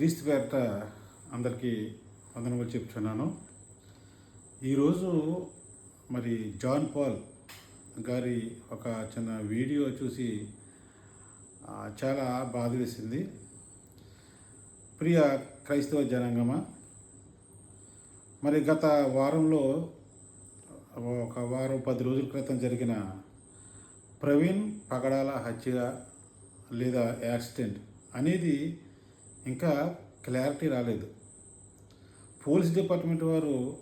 క్రీస్తు పేరట అందరికీ వందనములు చెప్తున్నాను. ఈరోజు మరి జాన్ పాల్ గారి ఒక చిన్న వీడియో చూసి చాలా బాధ వేసింది. ప్రియ క్రైస్తవ జనాంగమా మరి గత వారంలో ఒక వారం పది రోజుల క్రితం జరిగిన ప్రవీణ్ పగడాల హత్య లేదా యాక్సిడెంట్ అనేది ఇంకా క్లారిటీ రాలేదు. పోలీస్ డిపార్ట్మెంట్ వారు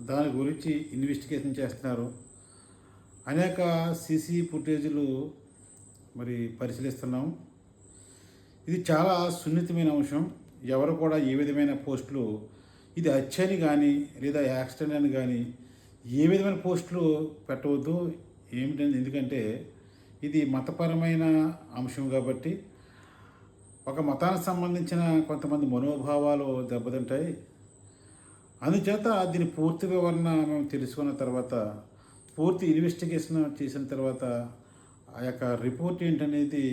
దాని గురించి ఇన్వెస్టిగేషన్ చేస్తున్నారు. అనేక సీసీ ఫుటేజీలు మరి పరిశీలిస్తున్నాం. ఇది చాలా సున్నితమైన అంశం. ఎవరు కూడా ఏ విధమైన పోస్టులు ఇది హత్యని కానీ లేదా యాక్సిడెంట్ అని కానీ ఏ విధమైన పోస్టులు పెట్టవద్దు. ఏమిటంటే ఎందుకంటే ఇది మతపరమైన అంశం కాబట్టి ఒక మతానికి సంబంధించిన కొంతమంది మనోభావాలు దెబ్బతింటాయి. అందుచేత దీని పూర్తి వివరణ మేము తెలుసుకున్న తర్వాత పూర్తి ఇన్వెస్టిగేషన్ చేసిన తర్వాత ఆ యొక్క రిపోర్ట్ ఏంటనేది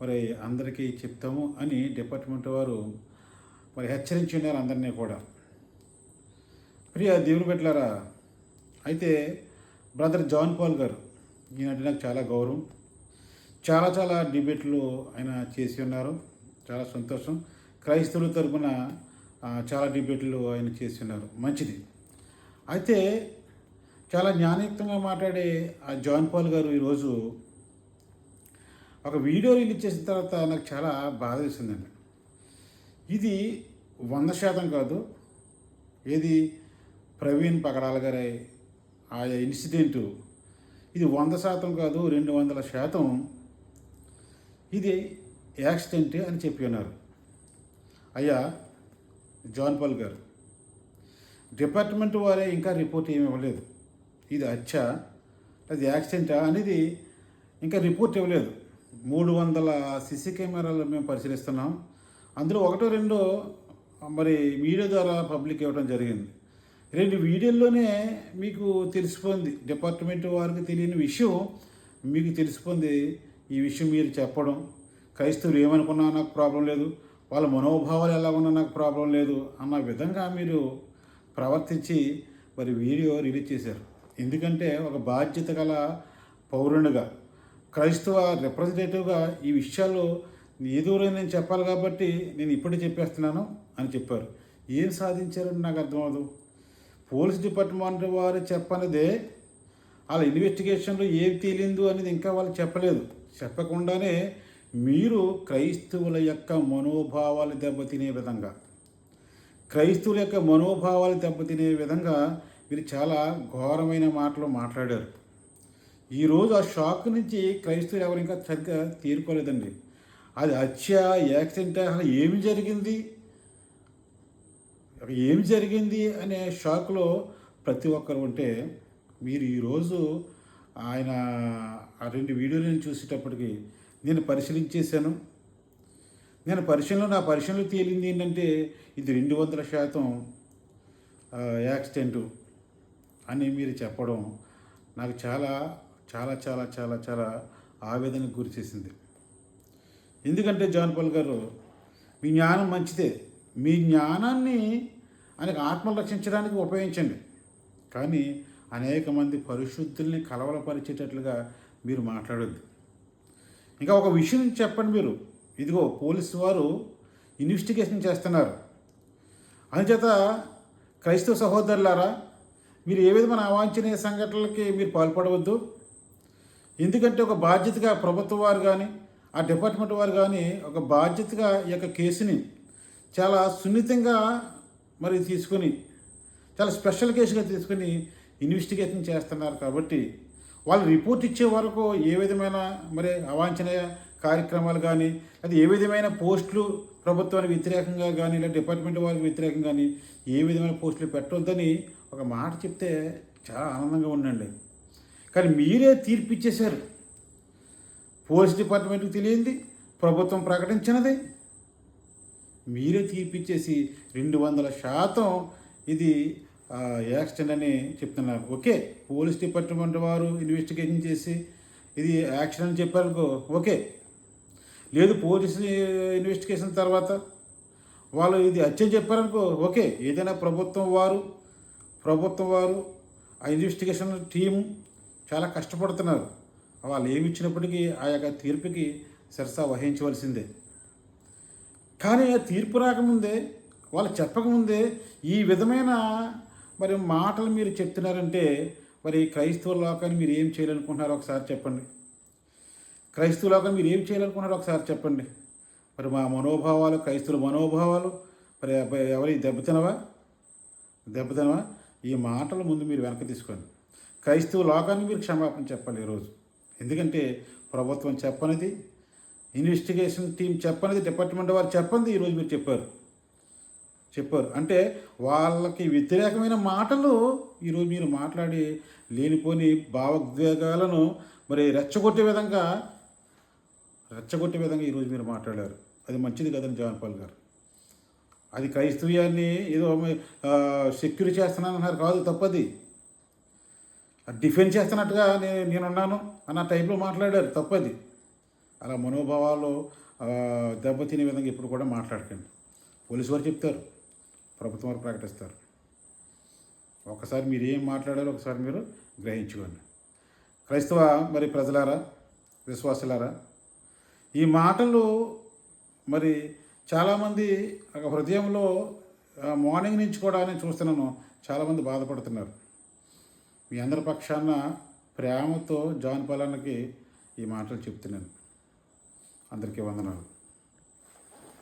మరి అందరికీ చెప్తాము అని డిపార్ట్మెంట్ వారు మరి హెచ్చరించి ఉన్నారు అందరినీ కూడా. ప్రియ దేవుడు పెట్టారా అయితే బ్రదర్ జాన్ పాల్ గారు ఈయనంటే నాకు చాలా గౌరవం. చాలా చాలా డిబేట్లు ఆయన చేసి ఉన్నారు. చాలా సంతోషం. క్రైస్తవుల తరపున చాలా డిబేట్లు ఆయన చేస్తున్నారు. మంచిది. అయితే చాలా జ్ఞానయుక్తంగా మాట్లాడే ఆ జాన్ పాల్ గారు ఈరోజు ఒక వీడియో రిలీజ్ చేసిన తర్వాత నాకు చాలా బాధ వేసిందండి. ఇది వంద శాతం కాదు. ఏది ప్రవీణ్ పగడాల గారి ఆ ఇన్సిడెంటు. ఇది వంద శాతం కాదు రెండు వందల శాతం. ఇది యాక్సిడెంట్ అని చెప్పి ఉన్నారు అయ్యా జాన్ పాల్ గారు డిపార్ట్మెంట్ వారే ఇంకా రిపోర్ట్ ఏమి ఇవ్వలేదు. ఇది హత్య అది యాక్సిడెంటా అనేది ఇంకా రిపోర్ట్ ఇవ్వలేదు. మూడు వందల సీసీ కెమెరాలు మేము పరిశీలిస్తున్నాం. అందులో ఒకటో రెండో మరి మీడియా ద్వారా పబ్లిక్ ఇవ్వడం జరిగింది. రెండు వీడియోల్లోనే మీకు తెలిసిపోయింది. డిపార్ట్మెంట్ వారికి తెలియని విషయం మీకు తెలిసిపోయింది. ఈ విషయం మీరు చెప్పడం క్రైస్తవులు ఏమనుకున్నా నాకు ప్రాబ్లం లేదు వాళ్ళ మనోభావాలు ఎలా ఉన్నా నాకు ప్రాబ్లం లేదు అన్న విధంగా మీరు ప్రవర్తించి మరి వీడియో రిలీజ్ చేశారు. ఎందుకంటే ఒక బాధ్యత గల పౌరునిగా క్రైస్తవ రిప్రజెంటేటివ్గా ఈ విషయాల్లో ఏదో నేను చెప్పాలి కాబట్టి నేను ఇప్పుడే చెప్పేస్తున్నాను అని చెప్పారు. ఏం సాధించారని నాకు అర్థమవదు. పోలీస్ డిపార్ట్మెంట్ వారు చెప్పనిదే వాళ్ళ ఇన్వెస్టిగేషన్లో ఏం తేలిందో అనేది ఇంకా వాళ్ళు చెప్పలేదు. చెప్పకుండానే మీరు క్రైస్తవుల యొక్క మనోభావాలు దెబ్బతినే విధంగా. క్రైస్తవుల యొక్క మనోభావాలు దెబ్బతినే విధంగా మీరు చాలా ఘోరమైన మాటలు మాట్లాడారు. ఈరోజు ఆ షాక్ నుంచి క్రైస్తవులు ఎవరు ఇంకా సరిగ్గా తీరుకోలేదండి. అది హత్య యాక్సిడెంట్ అసలు ఏమి జరిగింది? ఏం ఏమి జరిగింది అనే షాక్లో ప్రతి ఒక్కరు ఉంటే మీరు ఈరోజు ఆయన ఆ రెండు వీడియోలను చూసేటప్పటికీ చూసేటప్పటికి నేను పరిశీలించేశాను. నేను పరిశీలన నా పరిశీలన తేలింది ఏంటంటే ఇది రెండు వందల శాతం యాక్సిడెంటు అని మీరు చెప్పడం నాకు చాలా చాలా చాలా చాలా చాలా ఆవేదనకు గురి చేసింది. ఎందుకంటే జాన్ పాల్ గారు మీ జ్ఞానం మంచిదే. మీ జ్ఞానాన్ని ఆయనకు ఆత్మలు రక్షించడానికి ఉపయోగించండి. కానీ అనేక మంది పరిశుద్ధుల్ని కలవలపరిచేటట్లుగా మీరు మాట్లాడొద్దు. ఇంకా ఒక విషయం చెప్పండి మీరు. ఇదిగో పోలీసు వారు ఇన్వెస్టిగేషన్ చేస్తున్నారు. అందుచేత క్రైస్తవ సహోదరులారా మీరు ఏ విధమైన అవాంఛనీయ సంఘటనలకి మీరు పాల్పడవద్దు. ఎందుకంటే ఒక బాధ్యతగా ప్రభుత్వ వారు కానీ ఆ డిపార్ట్మెంట్ వారు కానీ ఒక బాధ్యతగా ఈ యొక్క కేసుని చాలా సున్నితంగా మరి తీసుకొని చాలా స్పెషల్ కేసుగా తీసుకొని ఇన్వెస్టిగేషన్ చేస్తున్నారు కాబట్టి వాళ్ళు రిపోర్ట్ ఇచ్చే వరకు ఏ విధమైన మరి అవాంఛనీయ కార్యక్రమాలు కానీ అది ఏ విధమైన పోస్టులు ప్రభుత్వానికి వ్యతిరేకంగా కానీ లేదా డిపార్ట్మెంట్ వారికి వ్యతిరేకంగా కానీ ఏ విధమైన పోస్టులు పెట్టొద్దని ఒక మాట చెప్తే చాలా ఆనందంగా ఉండండి. కానీ మీరే తీర్పు ఇచ్చేశారు. పోలీస్ డిపార్ట్మెంట్కి తెలియంది ప్రభుత్వం ప్రకటించినది. మీరే తీర్పిచ్చేసి రెండు వందల శాతం ఇది యాక్సిడెంట్ అని చెప్తున్నారు. ఓకే పోలీస్ డిపార్ట్మెంట్ వారు ఇన్వెస్టిగేషన్ చేసి ఇది యాక్సిడెంట్ అని చెప్పారు ఓకే. లేదు పోలీసు ఇన్వెస్టిగేషన్ తర్వాత వాళ్ళు ఇది హత్య చెప్పారనుకో ఓకే. ఏదైనా ప్రభుత్వం వారు ప్రభుత్వం వారు ఆ ఇన్వెస్టిగేషన్ టీం చాలా కష్టపడుతున్నారు. వాళ్ళు ఏమి ఇచ్చినప్పటికీ ఆ యొక్క తీర్పుకి సరసా వహించవలసిందే. కానీ ఆ తీర్పు రాకముందే వాళ్ళు చెప్పకముందే ఈ విధమైన మరి మాటలు మీరు చెప్తున్నారంటే మరి క్రైస్తవ లోకాన్ని మీరు ఏం చేయాలనుకుంటున్నారో ఒకసారి చెప్పండి. క్రైస్తవ లోకాన్ని మీరు ఏం చేయాలనుకుంటున్నారో ఒకసారి చెప్పండి. మరి మా మనోభావాలు క్రైస్తవుల మనోభావాలు మరి ఎవరి దెబ్బతినవా? దెబ్బతినవా? ఈ మాటల ముందు మీరు వెనక్కి తీసుకోండి. క్రైస్తవ లోకానికి మీరు క్షమాపణ చెప్పాలి ఈరోజు. ఎందుకంటే ప్రభుత్వం చెప్పనిది ఇన్వెస్టిగేషన్ టీం చెప్పనిది డిపార్ట్మెంట్ వారు చెప్పనిది ఈరోజు మీరు చెప్పారు. చెప్పారు. అంటే వాళ్ళకి వ్యతిరేకమైన మాటలు ఈరోజు మీరు మాట్లాడి లేనిపోని భావోద్వేగాలను మరి రెచ్చగొట్టే విధంగా రెచ్చగొట్టే విధంగా ఈరోజు మీరు మాట్లాడారు. అది మంచిది కదండి జవాన్ పాల్ గారు. అది క్రైస్తవ్యాన్ని ఏదో సెక్యూర్ చేస్తున్నాను అన్నారు కాదు తప్పది. డిఫెండ్ చేస్తున్నట్టుగా నేను నేనున్నాను అన్న టైప్లో మాట్లాడారు తప్పది. అలా మనోభావాలు దెబ్బతినే విధంగా ఇప్పుడు కూడా మాట్లాడకండి. పోలీసు వారు చెప్తారు. ప్రభుత్వం వారు ప్రకటిస్తారు. ఒకసారి మీరు ఏం మాట్లాడారో ఒకసారి మీరు గ్రహించుకోండి. క్రైస్తవ మరి ప్రజలారా విశ్వాసులారా ఈ మాటలు మరి చాలామంది ఒక హృదయంలో మార్నింగ్ నుంచి కూడా నేను చూస్తున్నాను చాలామంది బాధపడుతున్నారు. మీ అందరి పక్షాన ప్రేమతో జాన్ పలానికి ఈ మాటలు చెప్తున్నాను. అందరికీ వందనాలు.